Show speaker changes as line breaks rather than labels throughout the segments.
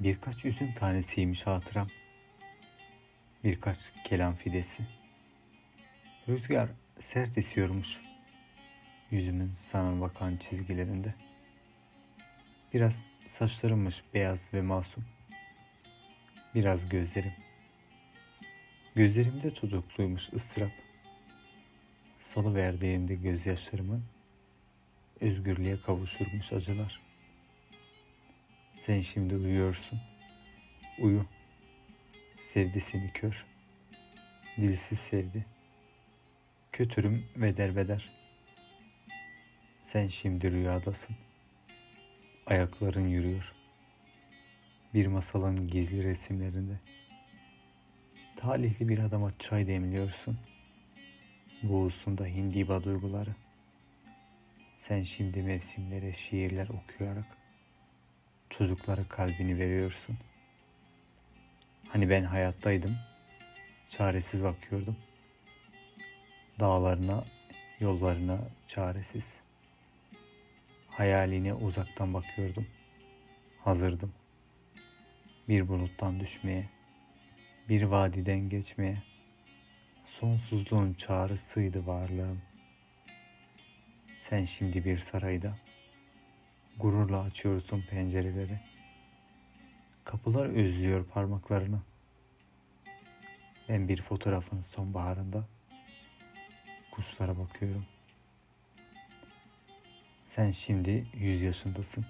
Birkaç üzüm tanesiymiş hatıram. Birkaç kelam fidesi. Rüzgar sert esiyormuş. Yüzümün sana bakan çizgilerinde. Biraz saçlarımmış beyaz ve masum. Biraz gözlerim. Gözlerimde tutukluymuş ıstırap. Salı verdiğimde gözyaşlarımı özgürlüğe kavuşturmuş acılar. Sen şimdi uyuyorsun. Uyu. Sevdi seni kör. Dilsiz sevdi. Kötürüm ve derbeder. Sen şimdi rüyadasın. Ayakların yürüyor. Bir masalın gizli resimlerinde. Talihli bir adama çay demliyorsun. Buğusunda hindiba duyguları. Sen şimdi mevsimlere şiirler okuyarak çocuklara kalbini veriyorsun. Hani ben hayattaydım, çaresiz bakıyordum. Dağlarına, yollarına çaresiz. Hayaline uzaktan bakıyordum. Hazırdım. Bir buluttan düşmeye, bir vadiden geçmeye. Sonsuzluğun çağrısıydı varlığım. Sen şimdi bir sarayda gururla açıyorsun pencereleri. Kapılar özlüyor parmaklarını. Ben bir fotoğrafın sonbaharında kuşlara bakıyorum. Sen şimdi yüz yaşındasın.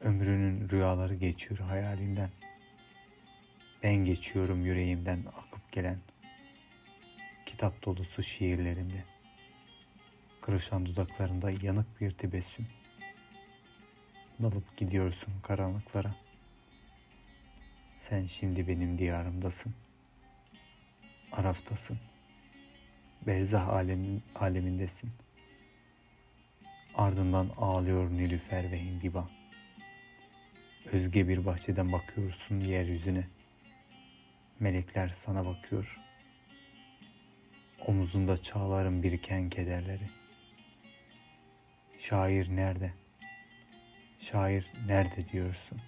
Ömrünün rüyaları geçiyor hayalinden. Ben geçiyorum yüreğimden akıp gelen kitap dolusu şiirlerimde. Kırışan dudaklarında yanık bir tebessüm. Dalıp gidiyorsun karanlıklara. Sen şimdi benim diyarımdasın. Araftasın. Berzah alemin, alemindesin. Ardından ağlıyor Nilüfer ve Hindiba. Özge bir bahçeden bakıyorsun yeryüzüne. Melekler sana bakıyor. Omuzunda çağların biriken kederleri. Şair nerede? Şair nerede diyorsun?